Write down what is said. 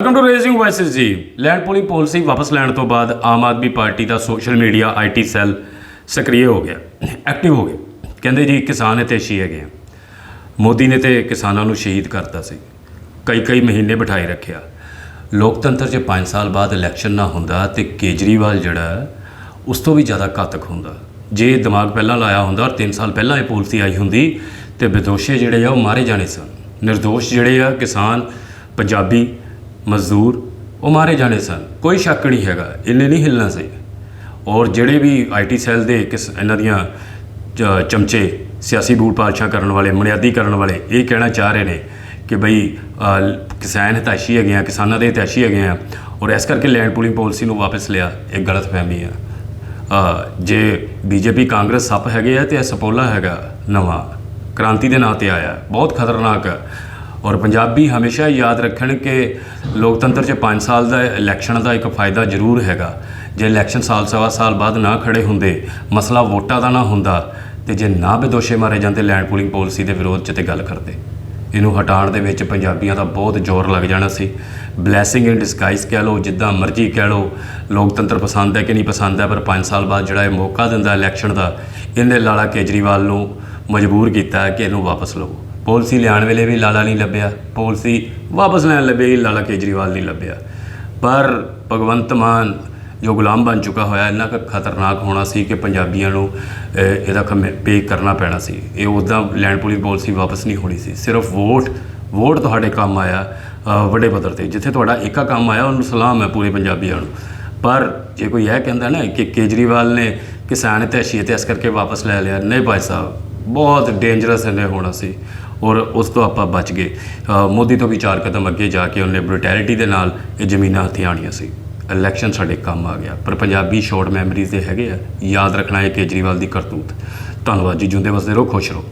Welcome to raising ਵੌਇਸਸ ਜੀ। Land pooling policy ਵਾਪਸ ਲੈਣ ਤੋਂ ਬਾਅਦ ਆਮ ਆਦਮੀ ਪਾਰਟੀ ਦਾ ਸੋਸ਼ਲ ਮੀਡੀਆ ਆਈਟੀ ਸੈੱਲ ਸਕਰੀਏ ਹੋ ਗਿਆ, ਐਕਟਿਵ ਹੋ ਗਿਆ। ਕਹਿੰਦੇ ਜੀ, ਕਿਸਾਨ ਹਿਤੈਸ਼ੀ ਹੈਗੇ ਆ। ਮੋਦੀ ਨੇ ਤੇ ਕਿਸਾਨਾਂ ਨੂੰ ਸ਼ਹੀਦ ਕਰਤਾ ਸੀ। ਕਈ ਕਈ ਮਹੀਨੇ ਬਿਠਾਈ ਰੱਖਿਆ। ਲੋਕਤੰਤਰ 'ਚ 5 ਸਾਲ ਬਾਅਦ ਇਲੈਕਸ਼ਨ ਨਾ ਹੁੰਦਾ ਤੇ ਕੇਜਰੀਵਾਲ ਜਿਹੜਾ, ਉਸ ਤੋਂ ਵੀ ਜ਼ਿਆਦਾ ਘਾਤਕ ਹੁੰਦਾ। ਜੇ ਦਿਮਾਗ ਪਹਿਲਾਂ ਲਾਇਆ ਹੁੰਦਾ ਔਰ 3 ਸਾਲ ਪਹਿਲਾਂ ਇਹ ਪਾਲਿਸੀ ਆਈ ਹੁੰਦੀ, ਤੇ ਵਿਦੋਸ਼ੀ ਜਿਹੜੇ ਆ ਉਹ ਮਾਰੇ ਜਾਣੇ ਸਨ। ਨਿਰਦੋਸ਼ ਜਿਹੜੇ ਆ ਕਿਸਾਨ, ਪੰਜਾਬੀ ਮਜ਼ਦੂਰ ਉਹ ਮਾਰੇ ਜਾਣੇ ਸਨ। ਕੋਈ ਸ਼ੱਕ ਨਹੀਂ ਹੈਗਾ ਇਹਨੇ ਨਹੀਂ ਹਿੱਲਣਾ ਸੀ। ਔਰ ਜਿਹੜੇ ਵੀ ਆਈਟੀ ਸੈੱਲ ਦੇ ਕਿਸ ਇਹਨਾਂ ਦੀਆਂ ਚ- ਚਮਚੇ ਸਿਆਸੀ ਬੂਟ ਪਾਲਸ਼ਾਂ ਕਰਨ ਵਾਲੇ ਬੁਨਿਆਦੀ ਕਰਨ ਵਾਲੇ ਇਹ ਕਹਿਣਾ ਚਾਹ ਰਹੇ ਨੇ ਕਿ ਬਈ ਕਿਸਾਨ ਹਿਤੈਸ਼ੀ ਹੈਗੇ ਆ ਕਿਸਾਨਾਂ ਦੇ ਹਿਤੈਸ਼ੀ ਹੈਗੇ ਆ ਔਰ ਇਸ ਕਰਕੇ ਲੈਂਡ ਪੂਲਿੰਗ ਪਾਲਿਸੀ ਨੂੰ ਵਾਪਸ ਲਿਆ ਇਹ ਗਲਤ ਫਹਿਮੀ ਆ। ਅ, ਜੇ ਬੀਜੇਪੀ ਕਾਂਗਰਸ ਸੱਪ ਹੈਗੇ ਆ ਤੇ ਇਹ ਸਪੋਲਾ ਹੈਗਾ ਨਵਾਂ ਕ੍ਰਾਂਤੀ ਦੇ ਨਾਂ ਤੇ ਆਇਆ ਬਹੁਤ ਖਤਰਨਾਕ ਔਰ ਪੰਜਾਬੀ ਹਮੇਸ਼ਾ ਯਾਦ ਰੱਖਣ ਕਿ ਲੋਕਤੰਤਰ 'ਚ 5 ਸਾਲ ਦਾ ਇਲੈਕਸ਼ਨ ਦਾ ਇੱਕ ਫਾਇਦਾ ਜ਼ਰੂਰ ਹੈਗਾ। ਜੇ ਇਲੈਕਸ਼ਨ ਸਾਲ ਸਵਾ ਸਾਲ ਬਾਅਦ ਨਾ ਖੜੇ ਹੁੰਦੇ, ਮਸਲਾ ਵੋਟਾਂ ਦਾ ਨਾ ਹੁੰਦਾ, ਤੇ ਜੇ ਨਾ ਬਦੋਸ਼ੇ ਮਾਰੇ ਜਾਂਦੇ ਲੈਂਡ ਪੂਲਿੰਗ ਪਾਲਿਸੀ ਦੇ ਵਿਰੋਧ 'ਚ ਤੇ ਗੱਲ ਕਰਦੇ। ਇਹਨੂੰ ਹਟਾਉਣ ਦੇ ਵਿੱਚ ਪੰਜਾਬੀਆਂ ਦਾ ਬਹੁਤ ਜ਼ੋਰ ਲੱਗ ਜਾਣਾ ਸੀ। ਬਲੇਸਿੰਗ ਇਨ ਡਿਸਗਾਈਜ਼ ਕਹਿ ਲਓ, ਜਿੱਦਾਂ ਮਰਜ਼ੀ ਕਹਿ ਲਓ, ਲੋਕਤੰਤਰ ਪਸੰਦ ਹੈ ਕਿ ਨਹੀਂ ਪਸੰਦ ਹੈ, ਪਰ 5 ਸਾਲ ਬਾਅਦ ਜਿਹੜਾ ਇਹ ਮੌਕਾ ਦਿੰਦਾ ਇਲੈਕਸ਼ਨ ਦਾ, ਇਹਨੇ ਲਾਲਾ ਕੇਜਰੀਵਾਲ ਨੂੰ ਮਜਬੂਰ ਕੀਤਾ ਕਿ ਇਹਨੂੰ ਵਾਪਸ ਲਵੋ। ਪਾਲਿਸੀ ਲਿਆਉਣ ਵੇਲੇ ਵੀ ਲਾਲਾ ਨਹੀਂ ਲੱਭਿਆ। ਪਾਲਿਸੀ ਵਾਪਸ ਲੈਣ ਲੱਭੇ ਲਾਲਾ ਕੇਜਰੀਵਾਲ ਨਹੀਂ ਲੱਭਿਆ। ਪਰ ਭਗਵੰਤ ਮਾਨ ਜੋ ਗੁਲਾਮ ਬਣ ਚੁੱਕਾ ਹੋਇਆ ਇੰਨਾ ਕੁ ਖਤਰਨਾਕ ਹੋਣਾ ਸੀ ਕਿ ਪੰਜਾਬੀਆਂ ਨੂੰ ਅਹ, ਇਹਦਾ ਪੇ ਕਰਨਾ ਪੈਣਾ ਸੀ। ਇਹ ਉੱਦਾਂ ਲੈਂਡ ਪੂਲਿੰਗ ਪਾਲਿਸੀ ਵਾਪਸ ਨਹੀਂ ਹੋਣੀ ਸੀ। ਸਿਰਫ ਵੋਟ ਵੋਟ ਤੁਹਾਡੇ ਕੰਮ ਆਇਆ ਵੱਡੇ ਪੱਧਰ ਤੇ। ਜਿੱਥੇ ਤੁਹਾਡਾ ਇੱਕਾ ਕੰਮ ਆਇਆ ਉਹਨੂੰ ਸਲਾਮ ਹੈ ਪੂਰੇ ਪੰਜਾਬੀਆਂ ਨੂੰ। ਪਰ ਜੇ ਕੋਈ ਇਹ ਕਹਿੰਦਾ ਨਾ ਕਿ ਕੇਜਰੀਵਾਲ ਨੇ ਕਿਸਾਨ ਤੇ ਹਸ਼ੀਅਤ ਇਸ ਕਰਕੇ ਵਾਪਸ ਲੈ ਲਿਆ ਨਹੀਂ ਭਾਈ ਸਾਹਿਬ ਬਹੁਤ ਡੇਂਜਰਸ ਇਹਨੇ ਹੋਣਾ ਸੀ ਔਰ ਉਸ ਤੋਂ ਆਪਾਂ ਬਚ ਗਏ। ਅ, ਮੋਦੀ ਤੋਂ ਵੀ ਚਾਰ ਕਦਮ ਅੱਗੇ ਜਾ ਕੇ ਉਹਨੇ ਬ੍ਰੂਟੈਲਿਟੀ ਦੇ ਨਾਲ ਇਹ ਜ਼ਮੀਨਾਂ ਹੱਥੀਂ ਆਉਣੀਆਂ ਸੀ। ਇਲੈਕਸ਼ਨ ਸਾਡੇ ਕੰਮ ਆ ਗਿਆ। ਪਰ ਪੰਜਾਬੀ ਸ਼ਾਰਟ ਮੈਮਰੀਜ਼ ਦੇ ਹੈਗੇ ਆ। ਯਾਦ ਰੱਖਣਾ ਇਹ ਕੇਜਰੀਵਾਲ ਦੀ ਕਰਤੂਤ। ਧੰਨਵਾਦ ਜੀ। ਜਿਉਂਦੇ ਵਸਦੇ ਰਹੋ ਖੁਸ਼ ਰਹੋ।